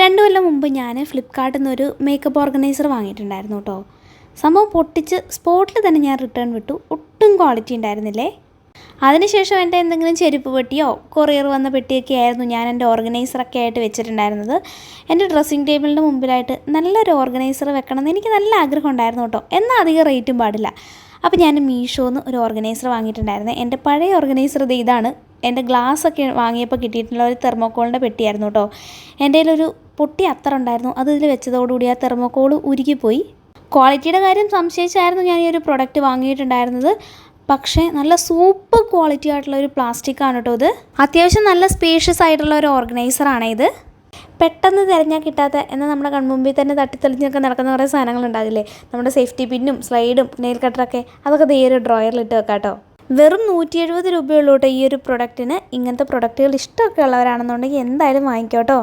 രണ്ട് കൊല്ലം മുമ്പ് ഞാൻ ഫ്ലിപ്കാർട്ടിൽ നിന്നൊരു മേക്കപ്പ് ഓർഗനൈസർ വാങ്ങിയിട്ടുണ്ടായിരുന്നു കേട്ടോ സംഭവം പൊട്ടിച്ച് സ്പോട്ടിൽ തന്നെ ഞാൻ റിട്ടേൺ വിട്ടു. ഒട്ടും ക്വാളിറ്റി ഉണ്ടായിരുന്നില്ലേ? അതിനുശേഷം എന്റെ എന്തെങ്കിലും ചെരുപ്പ് പെട്ടിയോ കൊറിയർ വന്ന പെട്ടിയൊക്കെ ആയിരുന്നു ഞാൻ എന്റെ ഓർഗനൈസറൊക്കെ ആയിട്ട് വെച്ചിട്ടുണ്ടായിരുന്നത്. എന്റെ ഡ്രസ്സിങ് ടേബിളിന്റെ മുമ്പിലായിട്ട് നല്ലൊരു ഓർഗനൈസർ വെക്കണം എന്ന് എനിക്ക് നല്ല ആഗ്രഹം ഉണ്ടായിരുന്നു കേട്ടോ എന്നാൽ അധികം റേറ്റും പാടില്ല. അപ്പോൾ ഞാൻ മീഷോന്ന് ഒരു ഓർഗനൈസർ വാങ്ങിയിട്ടുണ്ടായിരുന്നു. എന്റെ പഴയ ഓർഗനൈസർ ഇത് ഇതാണ്. എന്റെ ഗ്ലാസ് ഒക്കെ വാങ്ങിയപ്പോൾ കിട്ടിയിട്ടുള്ള ഒരു തെർമോക്കോളിന്റെ പെട്ടിയായിരുന്നു കേട്ടോ എന്റെ കയ്യിലൊരു പൊട്ടി അത്ര ഉണ്ടായിരുന്നു അത് ഇതിൽ വെച്ചതോടുകൂടി ആ തെർമോക്കോൾ ഉരുകിപ്പോയി. ക്വാളിറ്റിയുടെ കാര്യം സംശയിച്ചായിരുന്നു ഞാൻ ഈ ഒരു പ്രൊഡക്റ്റ് വാങ്ങിയിട്ടുണ്ടായിരുന്നത്. പക്ഷേ നല്ല സൂപ്പർ ക്വാളിറ്റി ആയിട്ടുള്ള ഒരു പ്ലാസ്റ്റിക് ആണ് കേട്ടോ ഇത്. അത്യാവശ്യം നല്ല സ്പേഷ്യസ് ആയിട്ടുള്ള ഒരു ഓർഗനൈസർ ആണ് ഇത്. പെട്ടെന്ന് തിരഞ്ഞാൽ കിട്ടാത്ത എന്നാൽ നമ്മുടെ കൺമുമ്പിൽ തന്നെ തട്ടിത്തെളിഞ്ഞൊക്കെ നടക്കുന്ന കുറേ സാധനങ്ങൾ ഉണ്ടാകില്ലേ നമ്മുടെ സേഫ്റ്റി പിന്നും സ്ലൈഡും നെയിൽ കട്ടറൊക്കെ. അതൊക്കെ ദേ ഒരു ഡ്രോയറിലിട്ട് വെക്കാം കേട്ടോ. വെറും നൂറ്റി എഴുപത് രൂപയുള്ളൂ കേട്ടോ ഈ ഒരു പ്രൊഡക്റ്റിന്. ഇങ്ങനത്തെ പ്രൊഡക്റ്റുകൾ ഇഷ്ടമൊക്കെ ഉള്ളവരാണെന്നുണ്ടെങ്കിൽ എന്തായാലും വാങ്ങിക്കോട്ടോ